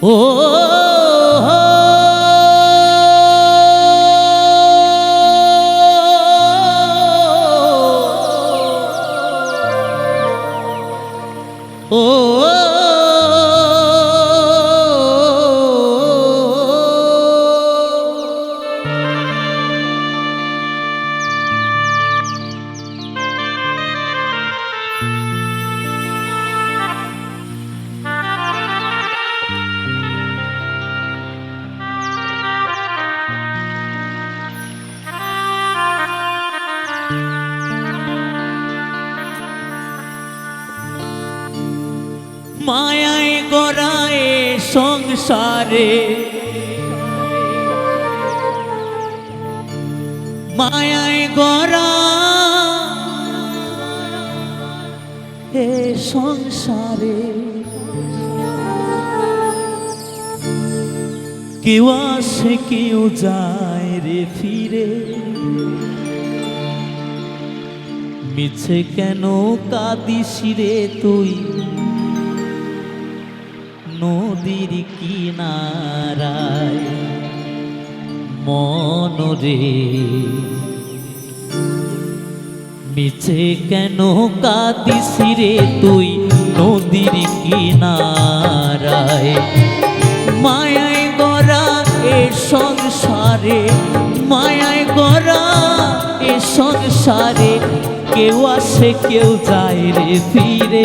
ও ও সংসারে মায়ায় গড়া। এ সংসারে কেউ আসে, কেউ যায় রে ফিরে। মিছে কেন কাঁদিস রে তুই? নদীর কিনারায় মনরে মিছে কেন কাঁদিস রে তুই নদীর কিনারায়? মায়ায় গড়া এ সংসারে, মায়ায় গড়া এ সংসারে। কেউ আসে, কেউ যায় রে ফিরে।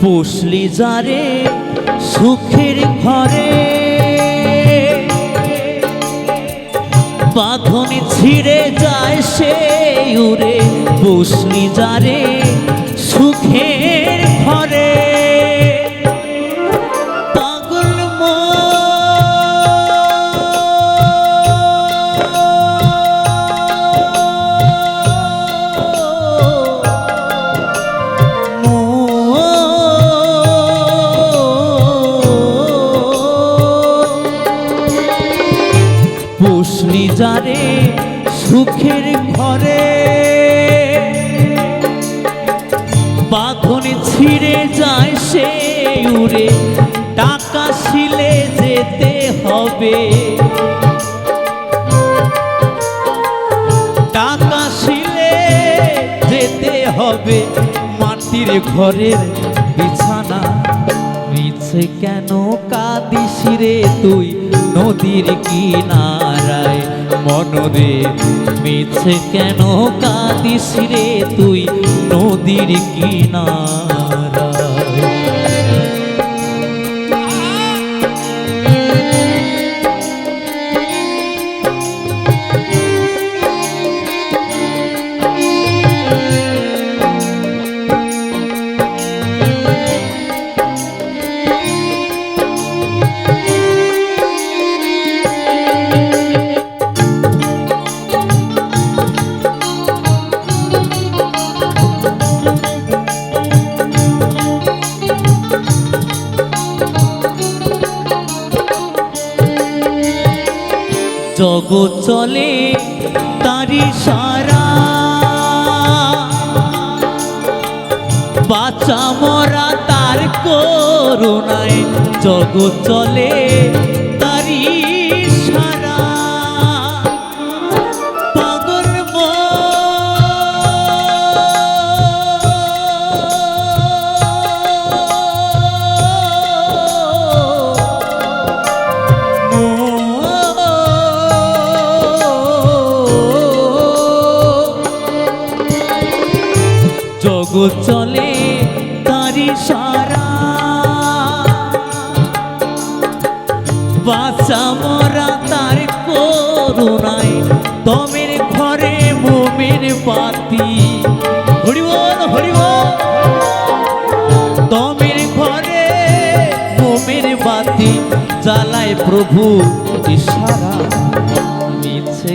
পুষলি যারে সুখের ঘরে। বাঁধন ছিঁড়ে যায় সে উড়ে পুষলি যারে সুখের যারে সুখের ঘরে। বাঁধন ছিঁড়ে যায় সে উড়ে, টাকা শিলে যেতে হবে। টাকা শিলে যেতে হবে, মাটির ঘরের বিছানা। মিছে কেন কাঁদিস রে তুই নদীর কিনারায় মনরে মিছে কেন কাঁদিস রে তুই? নদীর কিনারায় জগৎ চলে তারি সারা। বাচ্চা মরা তার করুণায় জগৎ চলে তারি সারা। চলে তারি সারা। বাচ্চা মরা তার করুণায়, দমের ঘরে মোমের বাতি। হরিবল হরিবল। দমের ঘরে মোমের বাতি, জ্বালায় প্রভু ইশারা। মিছে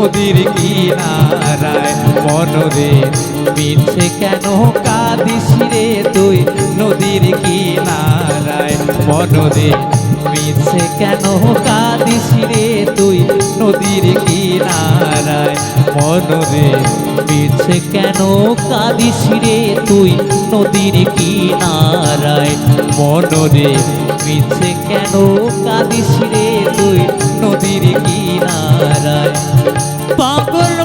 নদীর কিনারায় মনরে মিছে কেন কাঁদিস রে তুই? নদীর কিনারায় মনরে মিছে কেন কাঁদিস রে তুই? নদীর কিনারায় মনরে মিছে কেন কাঁদিস রে তুই? নদীর কিনারায় মনরে মিছে কেন কাঁদিস রে তুই? নদীর কিনারায় 宝贝。